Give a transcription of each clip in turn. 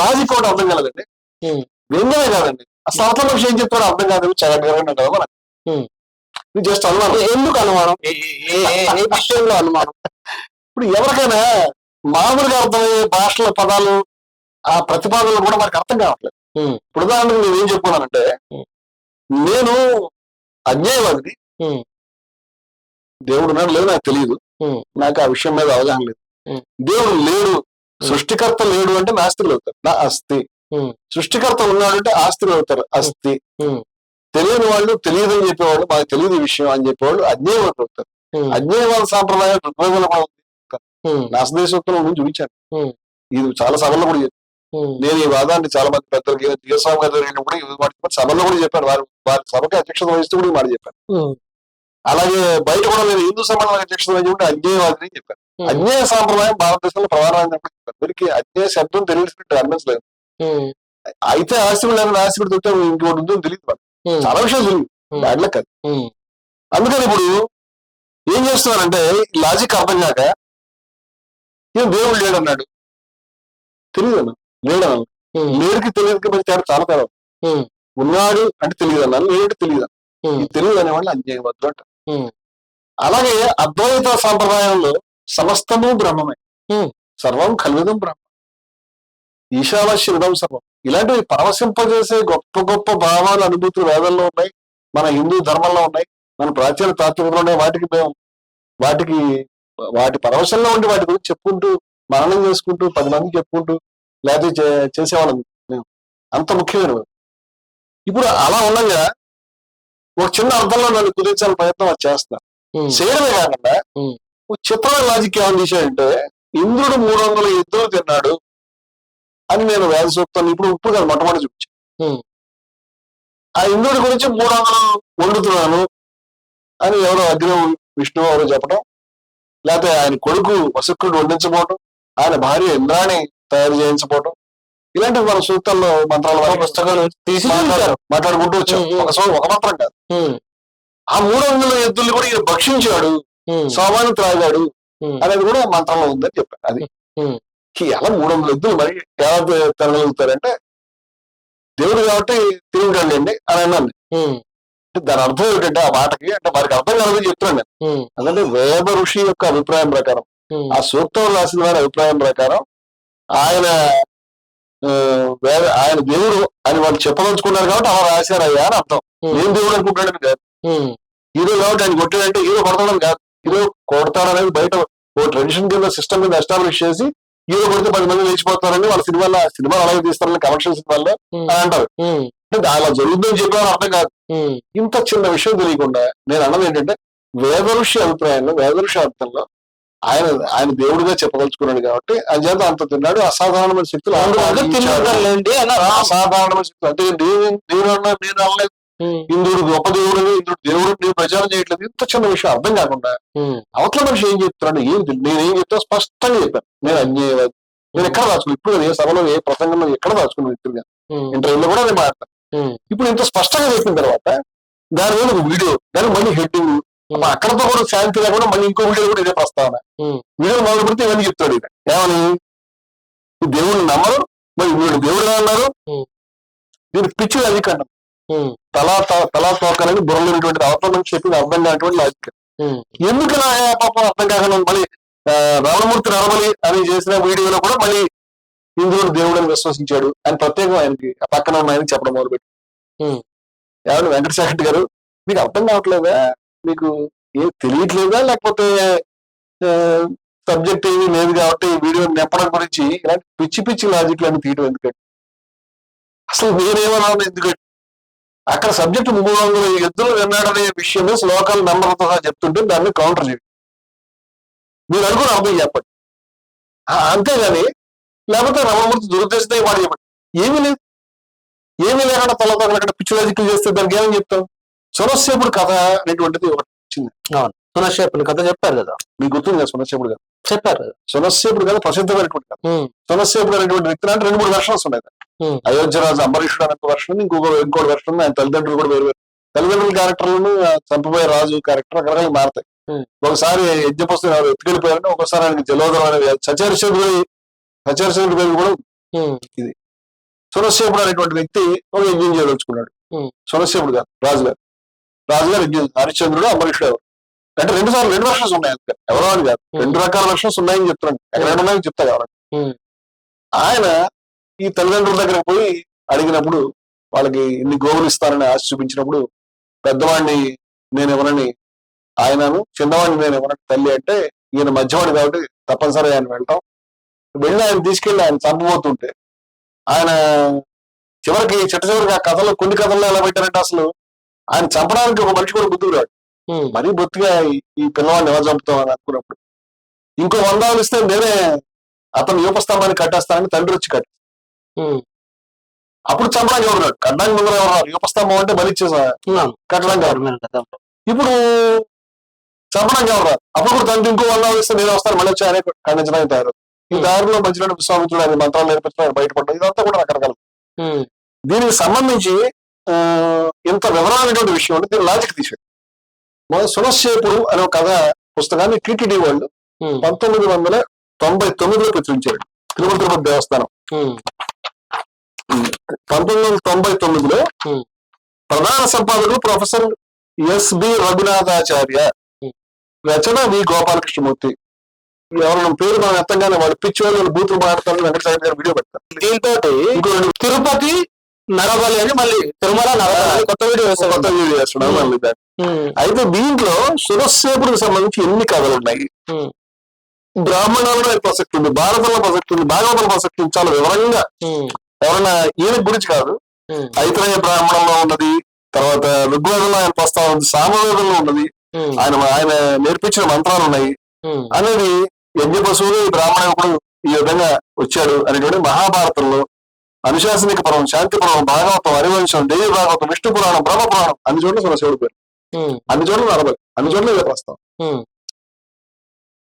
Logic ఒకటి అర్థం కాలేదండి. వ్యంగ్యమే కాదండి అసలు అవతల మనిషి ఏం చెప్తాడో అర్థం కాదు చదవగలండి కదా మనం. ఇది జస్ట్ అనుమానం ఎందుకు అనుమానం ఏ- విషయంలో అనుమానం ఇప్పుడు ఎవరికైనా మామూలుగా అర్థమయ్యే భాషల పదాలు ఆ ప్రతిపాదనలు కూడా మనకు అర్థం కావట్లేదు. ఇప్పుడు ఉదాహరణకు నేను ఏం చెప్పుకున్నానంటే. నేను అన్యాయవాదిని Hmm. దేవుడు ఉన్నాడు లేదు నాకు తెలియదు. నాకు ఆ విషయం మీద అవగాహన లేదు. దేవుడు లేడు సృష్టికర్త లేడు అంటే నాస్తికులు అవుతారు. నా అస్థి Hmm. సృష్టికర్త ఉన్నాడు అంటే ఆస్తికులు అవుతారు. అస్థి Hmm. తెలియని వాళ్ళు తెలియదు అని చెప్పేవాళ్ళు మాకు తెలియదు ఈ విషయం అని చెప్పేవాళ్ళు అజ్ఞేయవాదులు అవుతారు. అజ్ఞేయవాద సాంప్రదాయం ఋగ్వేదంలో కూడా ఉంది. నాసదేశోక్తులు చూపించాను. Hmm. ఇది చాలా సభల్లో కూడా చెప్పాను. నేను ఈ వాదాన్ని చాలా మంది పెద్దలకి జీవస్వామి గారు ఈ వాటి సభల్లో కూడా చెప్పాను. వారి వారి సభకి అధ్యక్షత వహిస్తూ కూడా ఈ మాట చెప్పాను. అలాగే బయట కూడా నేను హిందూ సమాజానికి అధ్యక్షత వహించి అజ్ఞేయవాదిని అని చెప్పాను. అజ్ఞేయ సాంప్రదాయం భారతదేశంలో ప్రధానమైన వీరికి అజ్ఞేయ శబ్దం తెలియదు అనిపించలేదు అయితే ఆస్తికుడు లేని ఆస్తికుడు దొరికితే ఇంకోటి ఉందో తెలియదు. ఉమ్, చాలా విషయాలు తెలియదు ఉమ్, బ్యాడ్ లక్ అది. అందుకని ఇప్పుడు ఏం చేస్తున్నారంటే లాజిక్ అర్థం కాక ఏం దేవుడు లేడన్నాడు తెలియదు అన్న. లేడన్నాను ఉమ్, లేడికి తెలియదుకి మధ్య తేడా చాలా తేడా ఉన్నాడు అంటే తెలియదు అన్నాను లేడు తెలియదు ఈ తెలియదు అనేవాళ్ళు అన్యాయవద్దు అంట అలాగే అద్వైత సాంప్రదాయంలో సమస్తము బ్రహ్మమే. సర్వం కల్విదం బ్రహ్మ. ఈశావాస్య విధం సర్వం. ఇలాంటివి పరవశింపజేసే గొప్ప గొప్ప భావాలు అనుభూతులు వేదంలో ఉన్నాయి. మన హిందూ ధర్మంలో ఉన్నాయి. మన ప్రాచీన తాత్వికంలో ఉన్నాయి వాటికి మేము వాటికి వాటి పరవశంలో ఉండి వాటి గురించి చెప్పుకుంటూ మననం చేసుకుంటూ పది మందికి చెప్పుకుంటూ లేకపోతే చే- చేసేవాళ్ళం మేము. అంత ముఖ్యమైనవి. ఇప్పుడు అలా ఉండగా ఒక చిన్న అర్థంలో నన్ను కుదించాలని ప్రయత్నం అది చేయడమే కాకుండా చిత్రమైన లాజిక్ ఏమని తీశాడంటే ఇంద్రుడు మూడు వందల ఎద్దులు తిన్నాడు అని నేను వేద సూక్తాన్ని ఇప్పుడు ఇప్పుడు కాదు మొట్టమొదటి చూపించాను. ఆ ఇంద్రుడి గురించి మూడు వందలు వండుతున్నాను అని ఎవరో అగ్ని విష్ణువు ఎవరో చెప్పడం లేకపోతే ఆయన కొడుకు వసుక్కుడు వండించబోవటం ఆయన భార్య ఇంద్రాణి తయారు చేయించబోవటం ఇలాంటివి మన సూక్తాల్లో మంత్రాల పుస్తకాలు తీసి. మాట్లాడుకుంటూ వచ్చాం. ఒక సో- ఒక మంత్రం కాదు ఆ మూడు వందల ఎద్దుల్ని కూడా ఈయన భక్షించాడు సోమాను త్రాగాడు అనేది కూడా మంత్రంలో ఉందని చెప్పాను అది. ఎలా మూడు వందల ఎద్దులు మరి ఎలా తి- తినగలుగుతారంటే దేవుడు కాబట్టి తిరుగుతాడండి అని అన్నాను. అంటే దాని అర్థం ఏమిటంటే ఆ మాటకి అంటే వారికి అర్థం కాదని చెప్తున్నాను నేను. ఉమ్, అందుకంటే వేద ఋషి యొక్క అభిప్రాయం ప్రకారం. ఆ సూక్తం రాసిన వారి అభిప్రాయం ప్రకారం ఆయన వేద ఆయన దేవుడు అని వాళ్ళు చెప్పదలుచుకున్నారు కాబట్టి అలా రాశారయ్యా అని అర్థం. నేను దేవుడు అనుకుంటాడని కాదు. హీరో కాబట్టి ఆయన కొట్టాడంటే హీరో కొడతాడని కాదు. హీరో కొడతాడనేది బయట ఓ ట్రెడిషన్ కింద సిస్టమ్ మీద ఎస్టాబ్లిష్ చేసి హీరో కొడితే పది మంది లేచిపోతారని వాళ్ళ సినిమాలో సినిమా అలాగే తీస్తారని కమర్షియల్ సినిమాల్లో అని అంటారు. అలా జరుగుతుందని చెప్పాలని అర్థం కాదు. ఇంత చిన్న విషయం తెలియకుండా నేను అన్నది ఏంటంటే వేద ఋషి అభిప్రాయంలో వేద ఋషి అర్థంలో ఆయన ఆయన దేవుడిగా చెప్పదలుచుకున్నాడు కాబట్టి ఆయన చేత అంత తిన్నాడు. అసాధారణమైన శక్తులు అసాధారణమైన శక్తులు. అంటే నేను నేను అనలేదు. ఇంద్రుడు గొప్ప దేవుడు ఇంద్రుడు దేవుడు నేను ప్రచారం చేయట్లేదు. ఇంత చిన్న విషయం అర్థం కాకుండా అవతల మనిషి ఏం చెప్తున్నాడు ఏం తెలియదు నేను ఏం చెప్తా స్పష్టంగా చెప్పాను. నేను అన్యాయవాది నేను ఎక్కడ దాచుకున్నాను ఇప్పుడు ఏ సభలో ఏ ప్రసంగంలో ఎక్కడ దాచుకున్నాను వ్యక్తిగా ఉమ్, ఇంటర్వ్యూలో కూడా నేను మాట్లాడతాను ఇప్పుడు ఇంత స్పష్టంగా చెప్పిన తర్వాత దాని మీద ఒక వీడియో దాని మళ్ళీ హెడ్డింగ్ అక్కడతో కూడా శాంతి లేకుండా మళ్ళీ ఇంకో వీడియో కూడా ఇదే ప్రస్తావన. వీడియో మొదలు పెడితే ఇవన్నీ చెప్తాడు ఈయన. ఏమని? దేవుడిని నమ్మరు మరి వీడు దేవుడు అన్నారు. దీనికి పిచ్చి అది కంట తలా తలా తోకలని బుర్రలేనటువంటి అవతల నుంచి చెప్పింది అర్థం కానటువంటి లాజిక్ ఎందుకు నా పాపం అర్థం కాకుండా మళ్ళీ రామమూర్తి నరమలి అని చేసిన వీడియోలో కూడా మళ్ళీ దేవుడు అని విశ్వసించాడు అని ప్రత్యేకం ఆయనకి పక్కన ఉన్న ఆయనకి చెప్పడం మొదలుపెట్టి. ఎవరు? వెంకటశేఖర్ గారు. మీకు అర్థం కావట్లేదా? మీకు ఏం తెలియట్లేదా? లేకపోతే సబ్జెక్ట్ ఏమీ లేదు కాబట్టి ఈ వీడియో నింపడం గురించి ఇలాంటి పిచ్చి పిచ్చి లాజిక్లను తీయడం ఎందుకంటే అసలు నేనేమన్నాను ఎందుకంటే అక్కడ సబ్జెక్ట్ మూడు వందల ఎద్దులు విన్నాడనే విషయమే శ్లోకాలు నెంబర్తో చెప్తుంటే దాన్ని కౌంటర్ చేయండి. మీరు అనుకుని అర్థం చెప్పండి. అంతేగాని లేకపోతే రమణమూర్తి దురుద్దేశం వాడు చెప్పండి. ఏమీ లేదు. ఏమీ లేకుండా తలతో అక్కడ పిచ్చి లాజిక్లు చేస్తే దానికి ఏమని చెప్తాం? సొరస్సేపుడు కథ అనేటువంటిది ఒకటి వచ్చింది. సునశ్శేపుని కథ చెప్పారు కదా. మీకు గుర్తుంది కదా సునస్సేపుడు కథ చెప్పారు కదా. సునస్సేపుడు కథ ప్రసిద్ధమైనటువంటి కథ. ఉమ్, సునస్సేపుడు అనేటువంటి వ్యక్తి అంటే రెండు మూడు వెర్షన్స్ ఉన్నాయి. అయోధ్యరాజు అంబరీషుడు అనే వెర్షన్ ఇంకొక ఇంకోటి వెర్షన్ ఆయన తల్లిదండ్రులు కూడా వేరు వేరు. తల్లిదండ్రుల క్యారెక్టర్లను చంపబోయే రాజు క్యారెక్టర్ రకరకాలు మారుతాయి. ఒకసారి యజ్ఞపుస్తకం ఎవరు ఎత్తుకెళ్ళిపోయారంటే ఒకసారి ఆయనకి జలోదరం అనే సచరిచంద్రుడు సచరిచంద్రుడి పేరు కూడా ఉమ్, సురసేపుడు అనేటువంటి వ్యక్తి ఒక యజ్ఞం చేయదలుచుకున్నాడు. సురసేపుడు గారు రాజుగారు. రాజుగారు యజ్ఞం హరిశ్చంద్రుడు అంబరీషుడు ఎవరు? అంటే రెండు సార్లు రెండు వర్షన్స్ ఉన్నాయి ఎవరో అని కాదు. Hmm. రెండు రకాల వర్షన్స్ ఉన్నాయని చెప్తున్నాను ఎక్కడ ఉన్నాయని చెప్తా కావాలి Hmm. ఆయన ఈ తల్లిదండ్రుల దగ్గరకు పోయి అడిగినప్పుడు వాళ్ళకి ఇన్ని గోవులు ఇస్తానని ఆశ చూపించినప్పుడు పెద్దవాడిని నేను ఎవరని ఆయనను చిన్నవాడిని నేను ఎవరని తల్లి అంటే ఈయన మధ్యవాడు కాబట్టి తప్పనిసరి ఆయన వెళ్తాం. వెళ్ళి ఆయన తీసుకెళ్ళి ఆయన చంపబోతుంటే ఆయన చివరికి చిట్ట చివరికి ఆ కథలో కొన్ని కథల్లో ఎలా పెట్టారంటే అసలు ఆయన చంపడానికి ఒక మనిషి కూడా ఉమ్, మరీ బొత్తిగా ఈ- పిల్లవాడిని ఎవరు చంపుతాం అని అనుకున్నప్పుడు. ఇంకో వందాలు ఇస్తే నేనే అతను యూపస్తామని కట్టేస్తానని తండ్రి వచ్చి కట్టి అప్పుడు చంపడానికి ఎవరు కట్టడానికి ముందర ఎవరు రారు యూపస్తామం అంటే బలి. కట్టడానికి ఎవరు. ఇప్పుడు చంపడానికి ఎవరు? అప్పుడు కూడా తండ్రి ఇంకో వందాలు ఇస్తే నేను వస్తాను మళ్ళీ వచ్చి ఆయన ఖండించడానికి తయారు. ఈ. దారిలో మధ్యలో విశ్వామిత్రుడు ఆయన మంత్రాలు నేర్పించడం బయటపడడం. ఇదంతా కూడా రకరకాల. దీనికి సంబంధించి ఇంత వివరమైనటువంటి విషయం అంటే దీని లాజిక్ తీసాడు మన సునశ్చేపుడు అనే ఒక కథ పుస్తకాన్ని టీటీడీ వాళ్ళు పంతొమ్మిది వందల తొంభై తొమ్మిదిలో ప్రచురించాడు తిరుమల తిరుపతి దేవస్థానం పంతొమ్మిది వందల తొంభై తొమ్మిదిలో. ప్రధాన సంపాదకుడు ప్రొఫెసర్ ఎస్బి రఘునాథాచార్య Hmm. రచన వి గోపాలకృష్ణమూర్తి. ఎవరైనా పేరు మనం ఎత్తంగానే వాళ్ళు పిచ్చి వాళ్ళు బూతులు మాట్లాడతారు వెంకటసాయి గారు వీడియో పెడతారు. దీంతో తిరుపతి నరబలి అని మళ్ళీ తిరుమల నరబలి అని కొత్త వీడియో వేశారు. కొత్త వీడియో చేస్తున్నాడు మళ్ళీ దాన్ని. అయితే దీంట్లో సురసేపుడికి సంబంధించి ఎన్ని కథలు ఉన్నాయి. బ్రాహ్మణంలో ప్రసక్తి ఉంది భారతంలో ప్రసక్తి ఉంది భాగవతంలో ప్రసక్తి ఉంది చాలా వివరంగా. ఎవరైనా ఈయన గురించి కాదు. ఐతరేయ బ్రాహ్మణంలో ఉన్నది తర్వాత ఋగ్వేదంలో ఆయన ప్రస్తావన ఉంది సామవేదంలో ఉన్నది. ఆయన ఆయన నేర్పించిన మంత్రాలు ఉన్నాయి. అనేది యజ్ఞ పశువులు ఈ బ్రాహ్మణుడు ఈ విధంగా వచ్చాడు అనేటువంటి మహాభారతంలో అనుశాసనిక పర్వం శాంతి పర్వం భాగవతం హరివంశం దేవి భాగవతం విష్ణు పురాణం బ్రహ్మ పురాణం అన్ని చోట్ల సురశివుడు పేరు. అన్ని చోట్ల నలభై అన్ని చోట్ల ఇదే ప్రస్తావం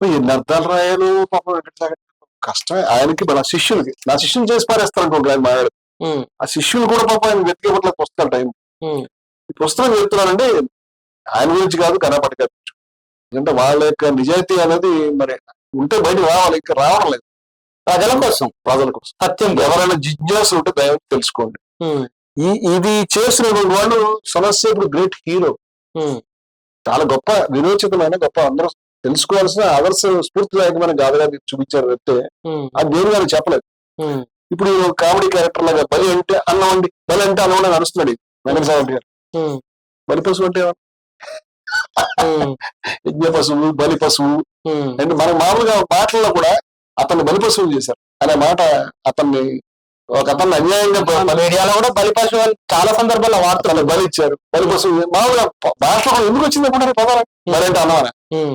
ఎన్ని అర్థాలు రాయాలు పాపం వెంకటసాగర్ కష్టమే. ఆయనకి మన శిష్యులకి నా శిష్యుని చేసి పారేస్తారు అనుకోండి ఆయన మాయాడు. ఆ శిష్యులు కూడా పాపం ఆయన వెతికే పుస్తకాలు టైం. ఈ పుస్తకం చెప్తున్నానంటే ఆయన గురించి కాదు గారి గురించి ఎందుకంటే వాళ్ళ యొక్క నిజాయితీ అనేది మరి ఉంటే బయట రావాలి ఇంకా రావడం లేదు. ప్రజల కోసం ప్రజల కోసం. సత్యం ఎవరైనా జిజ్ఞాసు ఉంటే దయచేసి తెలుసుకోండి. ఈ ఇది చేసినటువంటి వాళ్ళు సమస్య ఇప్పుడు గ్రేట్ హీరో చాలా గొప్ప విరోచితమైన గొప్ప అందరూ తెలుసుకోవాల్సిన ఆదర్శ స్ఫూర్తిదాయకమైన గాథగా చూపించారు ఉమ్, అది దేని గారు చెప్పలేదు. ఇప్పుడు కామెడీ క్యారెక్టర్ లాగా బలి అంటే అన్నం అండి బలి అంటే అన్నం అని నడుస్తున్నాడు ఈ వెంకటసామి గారు. ఉమ్, బలి పశువు అంటే యజ్ఞ పశువు బలి పశువు. అంటే మన మామూలుగా మాటల్లో కూడా అతన్ని బలి పశువు చేశారు. అనే మాట అతన్ని ఒక అతన్ని అన్యాయంగా మీడియాలో కూడా బలి పశువు అని చాలా సందర్భాల్లో అతన్ని బలి ఇచ్చారు బలి పశువు మామూలుగా భాషలో ఎందుకు వచ్చింది అనుకుంటారు పదాలు? బలి అంటే అన్నం అని. ఉమ్,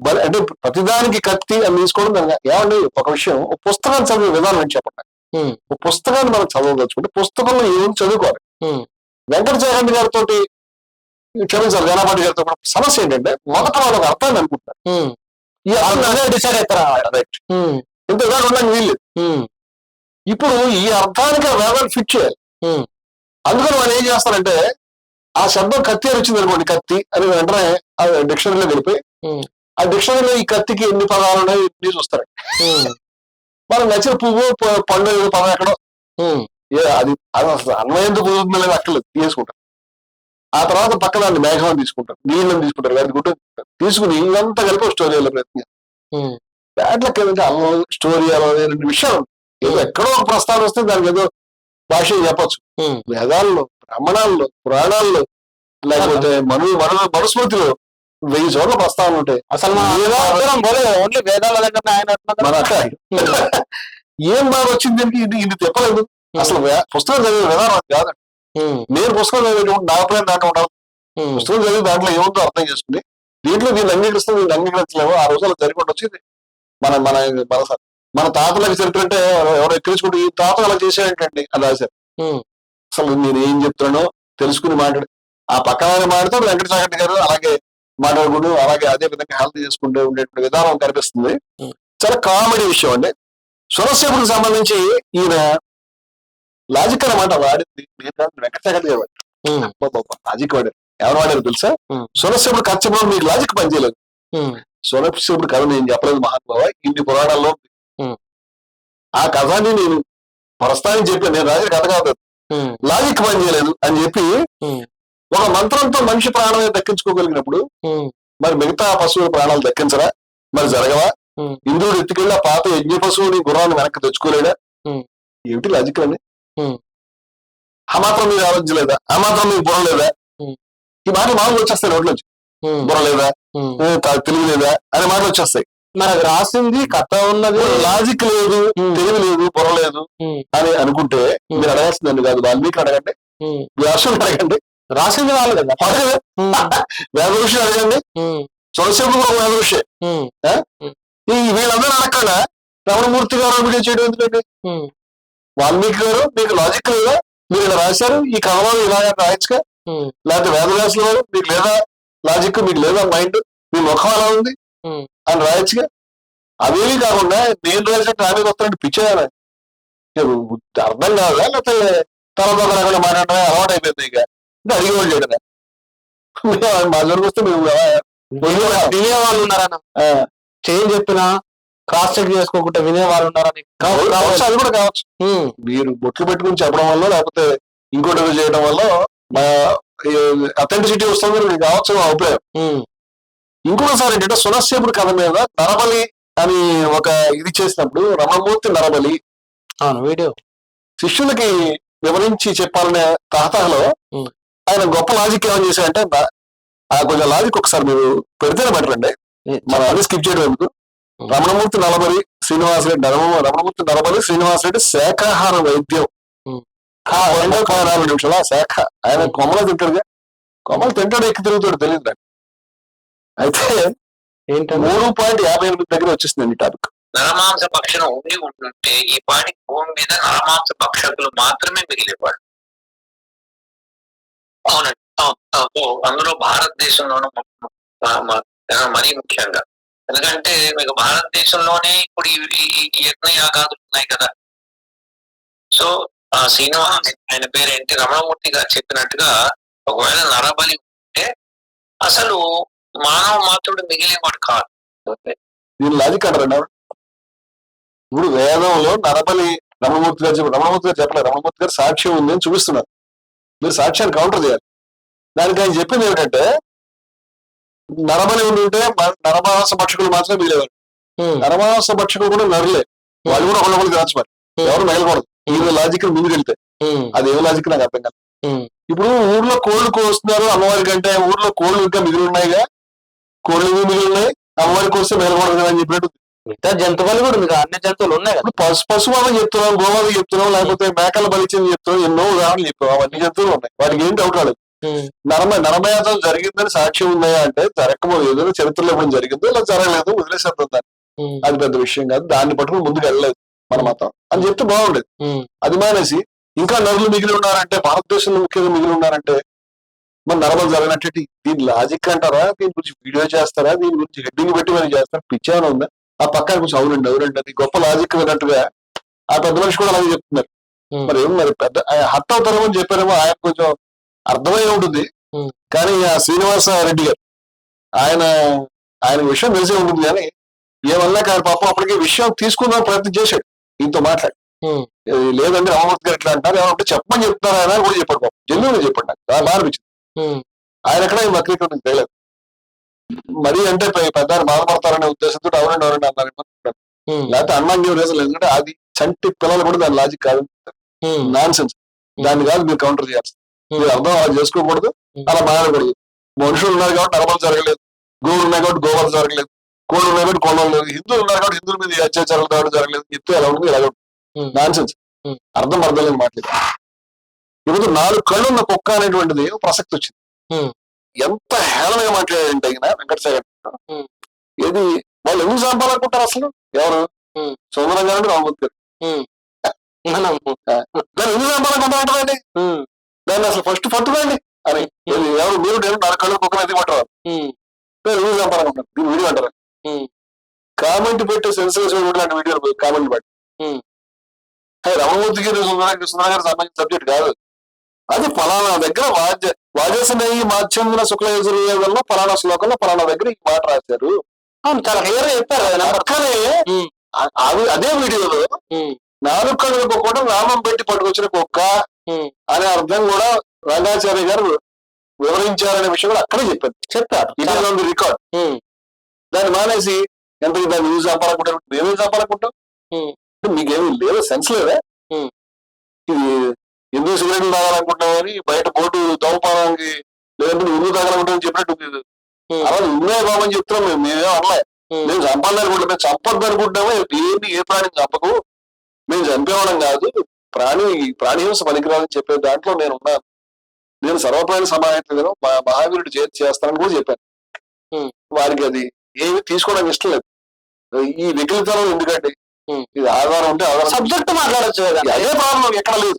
బలి అంటే ప్రతిదానికి కత్తి అని తీసుకోవడం ఏమండి ఒక విషయం ఒక పుస్తకాన్ని చదివే విధానం ఏంటి చెప్పండి. పుస్తకాన్ని మనం చదవదలుచుకుంటే పుస్తకంలో ఏం చదువుకోవాలి. ఉమ్, వెంకటచారెడ్డి గారితో క్షమించాలి జనాపాటి గారితో సమస్య ఏంటంటే మొదట వాళ్ళకి అర్థాన్ని అనుకుంటారు డిసైడ్ అవుతారా రైట్ ఉమ్, ఇంత దాకా ఉండడానికి ఉమ్, ఇప్పుడు ఈ అర్థానికి ఆ వేదాలు ఫిట్ చేయాలి. అందుకని వాళ్ళు ఏం చేస్తారంటే ఆ శబ్దం కత్తి అని వచ్చింది అనుకోండి కత్తి అని వెంటనే ఆ డిక్షనరీలో ఉమ్, ఆ డిక్షనరీలో ఈ కత్తికి ఎన్ని పదాలు ఉన్నాయి ఇన్ని చూస్తారు. మనకు నచ్చిన పువ్వు ప- పండు ఏదో పదం ఎక్కడో. అది అది అసలు అన్వయం కుదురుతుందో లేదు అక్కర్లేదు తీసుకుంటారు ఆ తర్వాత పక్కన దాన్ని మేఘం తీసుకుంటారు నీళ్ళని తీసుకుంటారు వాటి గుడ్డ తీసుకుని ఇదంతా కలిపి స్టోరీ వెళ్ళే ప్రయత్నం దాంట్లో ఏంటంటే అల్లం స్టోరీ అలా రెండు విషయాలు. ఏదో ఎక్కడో ఒక ప్రస్తావన వస్తే దానికి ఏదో భాష చెప్పొచ్చు. వేదాల్లో బ్రాహ్మణాల్లో పురాణాల్లో లేకపోతే మను మన మనుస్మృతిలో వెయ్యి చోట్ల ప్రస్తావన ఉంటాయి. అసలు ఓన్లీ వేదాల దగ్గర ఆయన ఏం బాగా వచ్చింది దీనికి? ఇది ఇది చెప్పలేదు అసలు పుస్తకం చదివే విధానం అది కాదు. ఉమ్, నేను పుస్తకం చదివేటువంటి నా అభిప్రాయం దాంట్లో ఉండాలి పుస్తకం చదివి దాంట్లో ఏముందో అర్థం చేసుకుని దీంట్లో దీన్ని అంగీకరిస్తే దీన్ని అంగీకరించలేము ఆ రోజుల్లో జరిగి వచ్చింది. మన మన మన మన తాతలకు చరిత్ర అంటే ఎవరు ఎక్కించుకుంటే ఈ తాత అలా చేసేటండి అని రాశారు అసలు నేను ఏం చెప్తున్నానో తెలుసుకుని మాట్లాడి ఆ పక్కన మాట్లాడుతూ వెంకట సాగర్ గారు అలాగే మాట్లాడుకుంటూ అలాగే అదే విధంగా హెల్ప్ చేసుకుంటూ ఉండేటువంటి విధానం కనిపిస్తుంది. చాలా కామెడీ విషయం అండి. సురసేపుడికి సంబంధించి ఈయన లాజిక్ అన్నమాట వాడింది. నేను కాదు, గారు లాజిక్ వాడారు ఎవరు వాడారు తెలుసా. సురసేపుడు కథ చెప్పడం మీకు లాజిక్ పనిచేయలేదు సురసేపుడు కథ నేను చెప్పలేదు మహాత్మావ ఇన్ని పురాణాల్లో. ఆ కథని నేను ప్రస్తుతానికి చెప్పి నేను రాసిన కథ కాదు లాజిక్ పని చేయలేదు అని చెప్పి ఒక మంత్రంతో మనిషి ప్రాణాన్ని దక్కించుకోగలిగినప్పుడు మరి మిగతా పశువుల ప్రాణాలు దక్కించరా? మరి జరగవా. ఇంద్రుడు ఎత్తుకెళ్ళి ఆ పాత యజ్ఞ పశువుని గుర్రాన్ని వెనక్కి తెచ్చుకోలేడా. ఏమిటి లాజిక్ అండి. ఆ మాత్రం మీరు ఆలోచించలేదా? ఆ మాత్రం మీకు బుర్ర లేదా ఉమ్. ఈ మాటలు మామూలు వచ్చేస్తాయి నోట్లోంచి. ఉమ్, బుర్ర లేదా ఉమ్. ఏ, త- తెలివి లేదా అనే మాటలు వచ్చేస్తాయి. మరి అది రాసింది కథ ఉన్నది. లాజిక్ లేదు తెలివి లేదు బుర్ర లేదు ఉమ్, అని అనుకుంటే. మీరు అడగాల్సిందండి కాదు వాల్మీకి అడగండి. ఉమ్. వ్యాసుని అడగండి. రాసింది వాళ్ళు కదా. వేద ఋషి అడగండి. ఉమ్, తులసిపు కూడా వేద ఋషి. ఉమ్, ఈ వీళ్ళందరూ అడగకుండా రమణమూర్తి గారు చేయడం ఎందుకండి? వాల్మీకి గారు మీకు లాజిక్ లేదా మీరు ఇలా రాశారు. ఈ కథలో ఇలా రాయచ్చుగా. ఉమ్, లేకపోతే వేదవ్యాసులు గారు మీకు లేదా లాజిక్ మీకు లేదా మైండ్ మీ ముఖం ఎలా ఉంది. అని రాయొచ్చుగా. అవేవి కాకుండా నేను రాసినట్టు ఆమె వస్తానంటే పిచ్చేయాలి. అర్థం కాదా? లేకపోతే తర్వాత రకంగా మాట్లాడడం అలవాటు అయిపోయింది ఇక. అంటే అడిగేవాళ్ళు చేయడమే మా దగ్గరకు వస్తే మేము వాళ్ళు ఉన్నారన్న. చేంజ్ చెప్పినా క్రాస్ చెక్ చేసుకోకుండా వినే వాళ్ళు ఉన్నారని కావచ్చు అది కూడా కావచ్చు. మీరు బొట్లు పెట్టుకుని చెప్పడం వల్ల లేకపోతే ఇంకోటి చేయడం వల్ల అథెంటిసిటీ వస్తుంది మీకు కావచ్చు అభిప్రాయం. ఇంకొకసారి ఏంటంటే సునశ్యపుడు కథ మీద నరబలి అని ఒక ఇది చేసినప్పుడు రమణమూర్తి నరబలి అవును వీడియో. శిష్యులకి వివరించి చెప్పాలనే తహతహలో. ఆయన గొప్ప లాజిక్ ఏమని చేశారంటే నా- ఆ కొంచెం లాజిక్ ఒకసారి మీరు పెడితేనే అండి మనం అది స్కిప్ చేయడం ఎందుకు. రమణమూర్తి నలబలి శ్రీనివాసరెడ్డి రమణ- రమణమూర్తి నలబలి శ్రీనివాసరెడ్డి శాఖాహార వైద్యం. రెండో నాలుగు నిమిషాలు శాఖ. ఆయన. కొమ్మలు తింటాడుగా. కొమ్మలు తింటాడు ఎక్కి తిరుగుతాడు తెలియదు నాకు అయితే ఏంటంటే మూడు పాయింట్ యాభై ఎనిమిది దగ్గర వచ్చేసిందండి టాపిక్. నరమాంస భక్షణ ఉండి ఉంటుంటే ఈ పాటి భూమి మీద నరమాంస భక్షకులు మాత్రమే మిగిలేవాళ్ళు. అవునండి. అవును, అవును. అందులో భారతదేశంలోనూ మరీ ముఖ్యంగా. ఎందుకంటే మీకు భారతదేశంలోనే ఇప్పుడు ఈ- ఈ యజ్ఞయాగాదులు ఉన్నాయి కదా. సో ఆ శ్రీనివాస్ ఆయన పేరు ఏంటి రమణమూర్తి గారు చెప్పినట్టుగా ఒకవేళ నరబలి ఉంటే అసలు మానవ మాత్రుడు మిగిలేవాడు కాదు. దీనిలో అది అంటారండి ఇప్పుడు వేదంలో నరబలి రమణమూర్తి గారు చెప్పారు రమణమూర్తి గారు చెప్పలేదు. రమణమూర్తి గారు సాక్ష్యం ఉంది అని చూపిస్తున్నారు. మీరు సాక్ష్యాన్ని కౌంటర్ చేయాలి. దానికి ఆయన చెప్పింది ఏమిటంటే నరబలి ఉండి ఉంటే నరమాంస భక్షకులు మాత్రమే మిగిలేవారు నరమాంస భక్షకులు కూడా నరులే. వాళ్ళు కూడా ఒకళ్ళు తినచ్చు మరి. ఎవరు మిగలకూడదు. ఈ లాజిక్ ముందుకు వెళ్తే. అది ఏ లాజిక్ నాకు అర్థం కాదు. ఇప్పుడు ఊర్లో కోళ్ళు కోస్తున్నారు అమ్మవారి కంటే ఊర్లో కోళ్ళు ఇంకా మిగిలి ఉన్నాయిగా. ఇంకా మిగిలి ఉన్నాయి. అమ్మవారికి వస్తే మిగలకూడదు కదా అని చెప్పినట్టు మిగతా జంతువులు కూడా ఉంది అన్ని జంతువులు ఉన్నాయి పశు పశువాదం చెప్తున్నాం గోవాదం చెప్తున్నాం లేకపోతే మేకల బలిచింది చెప్తున్నాం ఎన్నో ఉదాహరణలు చెప్తున్నాం అవన్నీ జంతువులు ఉన్నాయి. వాటికి ఏం డౌట్ రాలేదు. నరమ నరమయాతం జరిగిందని సాక్ష్యం ఉన్నాయా అంటే జరగకపోదు ఏదో చరిత్రలో ఎప్పుడు జరిగిందో ఇలా జరగలేదు వదిలేసేద్దాం దాన్ని. అది పెద్ద విషయం కాదు. దాన్ని పట్టుకుని ముందుకు వెళ్ళలేదు మన మతం. అని చెప్తే బాగుండేది. అది మానేసి ఇంకా నరులు మిగిలి ఉన్నారంటే భారతదేశంలో ముఖ్యంగా మిగిలి ఉన్నారంటే మరి నరమలు జరగనట్టు దీని లాజిక్ అంటారా? దీని గురించి వీడియో చేస్తారా? దీని గురించి హెడ్డింగ్ పెట్టి మరి చేస్తారా? పిచ్చేమైనా ఉందా? ఆ పక్కన కొంచెం అవునండి అవునండి. అది గొప్ప లాజిక్ విన్నట్టుగా ఆ పెద్ద మనిషి కూడా అలాగే చెప్తున్నారు. మరి ఏం మరి పెద్ద హట్ అవుతారేమో అని చెప్పారేమో ఆయన కొంచెం అర్థమై ఉంటుంది. కానీ ఆ శ్రీనివాస రెడ్డి గారు ఆయన ఆయన విషయం తెలిసే ఉంటుంది కానీ ఏమన్నా కానీ పాపం అప్పటికే విషయం తీసుకుందాం ప్రయత్నం చేశాడు. దీంతో మాట్లాడి. లేదండి రామమూర్తి గారు ఇట్లా అంటారు ఏమంటే చెప్పమని చెప్తారు ఆయన అని కూడా చెప్పాడు పాపం. జెన్యున్ చెప్పాడు నాకు. బాగా అనిపించింది. ఆయన ఎక్కడ ఈ వక్రీకరణ తెలియదు మరీ అంటే పెద్ద బాధపడతారనే ఉద్దేశంతో అవునండి అవునండి అన్నారు లేకపోతే అన్నాంగి రీజన్ ఎందుకంటే అది చంటి పిల్లలు కూడా దాని లాజిక్ కాదు. నాన్ సెన్స్ దాన్ని కాదు మీరు కౌంటర్ చేయాలి మీరు అర్థం అలా చేసుకోకూడదు. అలా మాట్లాడకూడదు. మనుషులు ఉన్నారు కాబట్టి నరబలు జరగలేదు. గోవులు ఉన్నాయి కాబట్టి గోవలు జరగలేదు. కోళ్ళు ఉన్నాయి కాబట్టి కోళ్ళు లేదు హిందువులు ఉన్నారు కాబట్టి హిందువుల మీద అత్యాచారాలు కావడం జరగలేదు. చెప్తే ఎలా ఉంటుంది ఎలా ఉమ్, నాన్ సెన్స్ ఉమ్. అర్థం అర్థం లేని మాట్లాడు ఇప్పుడు నాలుగు కళ్ళు ఉన్న కుక్క అనేటువంటిది ప్రసక్తి వచ్చింది. ఎంత హేళనగా మాట్లాడాడంటే ఆయన వెంకటసాగర్. ఇది వాళ్ళు ఎందుకు చంపాలనుకుంటారు అసలు? ఎవరు. సుందరం గారు రామూర్తి గారు. ఎందుకు చంపాలనుకుంటారంటే దాన్ని అసలు ఫస్ట్ పట్టుకోండి. అని. ఎవరు మీరు నేను నాలుగు కళ్ళు కుక్కలు ఉమ్, నేను ఎందుకు చంపాలనుకుంటారు దీని వీడియో అంటారు. కామెంట్ పెట్టి సెన్సేషన్ లాంటి వీడియోలు కామెంట్ పెట్టి రమణమూర్తి గారి సుందర గారికి సంబంధించిన సబ్జెక్ట్ కాదు. అది ఫలానా దగ్గర వాద్య వాజసనేయి మాధ్యముల శుక్ల యజుర్వేదంలో ఫలానా శ్లోకంలో ఫలానా దగ్గర ఈ మాట రాశారు. చెప్పారు ఉమ్, అ- అది అదే వీడియోలో నాలుగు కళ్ళు కూడా నామం పెట్టి పట్టుకొచ్చిన కుక్క అనే అర్థం కూడా రంగాచార్య గారు వివరించారనే విషయం కూడా అక్కడే చెప్పారు. చెప్పారు. ఇది ఉంది రికార్డ్ దాన్ని మానేసి ఎంత దాన్ని యూజ్ చంపాలనుకుంటారు మేమే చంపాలనుకుంటాం ఉమ్, అంటే మీకేమీ లేదా సెన్స్ లేదా. ఇది ఎందుకు సిగరెట్లు తాగాలనుకుంటామని బయట బోటు దౌపానికి లేదంటే నువ్వు ఎందుకు తాగాలనుకుంటామని చెప్పినట్టు అలా నువ్వే బాబని చెప్తున్నాం మేము. మేమే అనలే. మేము చంపాలనుకుంటాం మేము చంపొద్దు అనుకుంటామో ఏంటి ఏ ప్రాణిని చంపకు. మేము చంపేవాళ్ళం కాదు. ప్రాణి ప్రాణి హింస పనికిరాదని చెప్పే దాంట్లో నేను ఉన్నాను నేను సర్వప్రాణి సమాహితులను మా మహావీరుడు చేతి చేస్తానని కూడా చెప్పాను. వారికి అది ఏమి తీసుకోవడానికి ఇష్టం లేదు. ఈ వికలితనం ఎందుకంటే. ఇది ఆధారం ఉంటే ఆధారం సబ్జెక్ట్ మాట్లాడొచ్చు అదే ప్రాబ్లం ఎక్కడ లేదు.